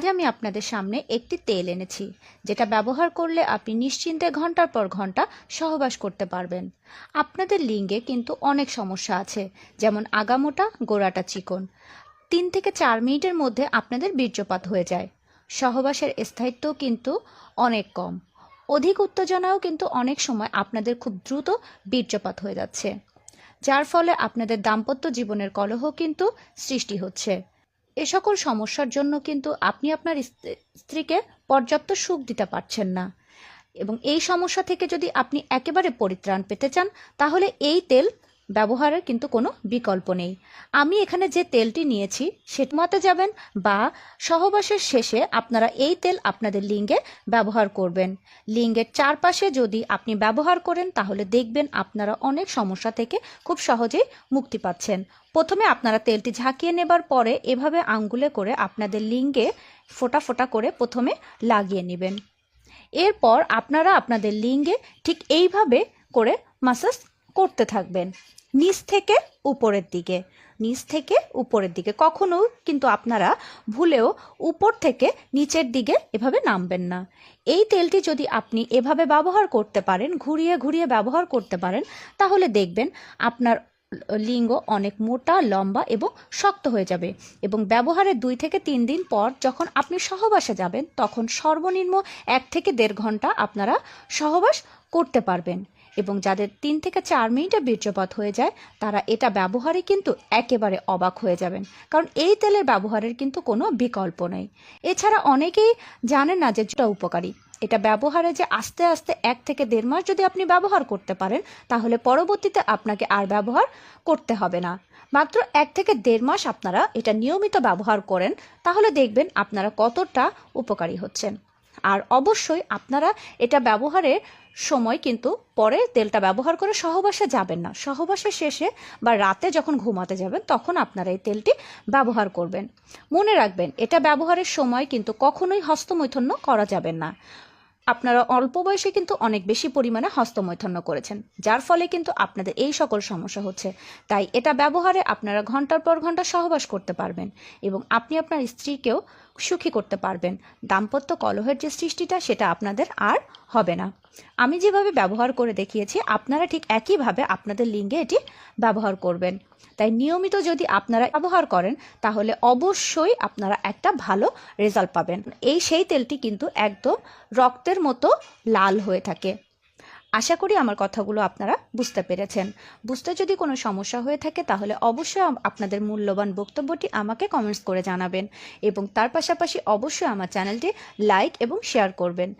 আজ আমি আপনাদের সামনে একটি তেল এনেছি, যেটা ব্যবহার করলে আপনি নিশ্চিন্তে ঘণ্টার পর ঘণ্টা সহবাস করতে পারবেন। আপনাদের লিঙ্গে কিন্তু অনেক সমস্যা আছে, যেমন আগামোটা, গোড়াটা চিকন। তিন থেকে চার মিনিটের মধ্যে আপনাদের বীর্যপাত হয়ে যায়। সহবাসের স্থায়িত্ব কিন্তু অনেক কম। অধিক উত্তেজনাও কিন্তু অনেক সময় আপনাদের খুব দ্রুত বীর্যপাত হয়ে যাচ্ছে। যার ফলে আপনাদের দাম্পত্য জীবনের কলহ কিন্তু সৃষ্টি হচ্ছে। এ সকল সমস্যার জন্য কিন্তু আপনি আপনার স্ত্রীকে পর্যাপ্ত সুখ দিতে পারছেন না। এবং এই সমস্যা থেকে যদি আপনি একেবারে পরিত্রাণ পেতে চান, তাহলে এই তেল ব্যবহারের কিন্তু কোনো বিকল্প নেই। আমি এখানে যে তেলটি নিয়েছি সেটাতে যাবেন বা সহবাসের শেষে আপনারা এই তেল আপনাদের লিঙ্গে ব্যবহার করবেন। লিঙ্গের চারপাশে যদি আপনি ব্যবহার করেন, তাহলে দেখবেন আপনারা অনেক সমস্যা থেকে খুব সহজেই মুক্তি পাচ্ছেন। প্রথমে আপনারা তেলটি ঝাঁকিয়ে নেবার পরে এভাবে আঙ্গুলে করে আপনাদের লিঙ্গে ফোঁটা ফোঁটা করে প্রথমে লাগিয়ে নেবেন। এরপর আপনারা আপনাদের লিঙ্গে ঠিক এইভাবে করে মাসাজ করতে থাকবেন। নিচ থেকে উপরের দিকে, নিচ থেকে উপরের দিকে। কখনো কিন্তু আপনারা ভুলেও উপর থেকে নিচের দিকে এভাবে নামবেন না। এই তেলটি যদি আপনি এভাবে ব্যবহার করতে পারেন, ঘুরিয়ে ঘুরিয়ে ব্যবহার করতে পারেন, তাহলে দেখবেন আপনার লিঙ্গ অনেক মোটা, লম্বা এবং শক্ত হয়ে যাবে এবং ব্যবহারের দুই থেকে তিন দিন পর যখন আপনি সহবাসে যাবেন, তখন সর্বনিম্ন এক থেকে দেড় ঘণ্টা আপনারা সহবাস করতে পারবেন। এবং যাদের তিন থেকে চার মিনিটে বীর্যপাত হয়ে যায়, তারা এটা ব্যবহারে কিন্তু একেবারে অবাক হয়ে যাবেন। কারণ এই তেলের ব্যবহারের কিন্তু কোনো বিকল্প নেই। এছাড়া অনেকেই জানেন না যে এটা উপকারী। এটা ব্যবহারে যে আস্তে আস্তে এক থেকে দেড় মাস যদি আপনি ব্যবহার করতে পারেন, তাহলে পরবর্তীতে আপনাকে আর ব্যবহার করতে হবে না। মাত্র এক থেকে দেড় মাস আপনারা এটা নিয়মিত ব্যবহার করেন, তাহলে দেখবেন আপনারা কতটা উপকারী হচ্ছেন। আর অবশ্যই আপনারা এটা ব্যবহারের সময় কিন্তু পরে তেলটা ব্যবহার করে সহবাসে যাবেন না। সহবাসের শেষে বা রাতে যখন ঘুমাতে যাবেন, তখন আপনারা এই তেলটি ব্যবহার করবেন। মনে রাখবেন, এটা ব্যবহারের সময় কিন্তু কখনোই হস্তমৈথন্য করা যাবে না। আপনারা অল্প বয়সে কিন্তু অনেক বেশি পরিমাণে হস্তমৈথন্য করেছেন, যার ফলে কিন্তু আপনাদের এই সকল সমস্যা হচ্ছে। তাই এটা ব্যবহারে আপনারা ঘণ্টার পর ঘণ্টা সহবাস করতে পারবেন এবং আপনি আপনার স্ত্রীকেও সুখী করতে পারবেন। দাম্পত্য কলহের যে সৃষ্টিটা, সেটা আপনাদের আর হবে না। আমি যেভাবে ব্যবহার করে দেখিয়েছি, আপনারা ঠিক একইভাবে আপনাদের লিঙ্গে এটি ব্যবহার করবেন। তাই নিয়মিত যদি আপনারা ব্যবহার করেন, তাহলে অবশ্যই আপনারা একটা ভালো রেজাল্ট পাবেন। এই সেই তেলটি কিন্তু একদম রক্তের মতো লাল হয়ে থাকে। আশা করি আমার কথাগুলো আপনারা বুঝতে পেরেছেন। বুঝতে যদি কোনো সমস্যা হয়ে থাকে, তাহলে অবশ্যই আপনাদের মূল্যবান বক্তব্যটি আমাকে কমেন্টস করে জানাবেন এবং তার পাশাপাশি অবশ্যই আমার চ্যানেলটি লাইক এবং শেয়ার করবেন।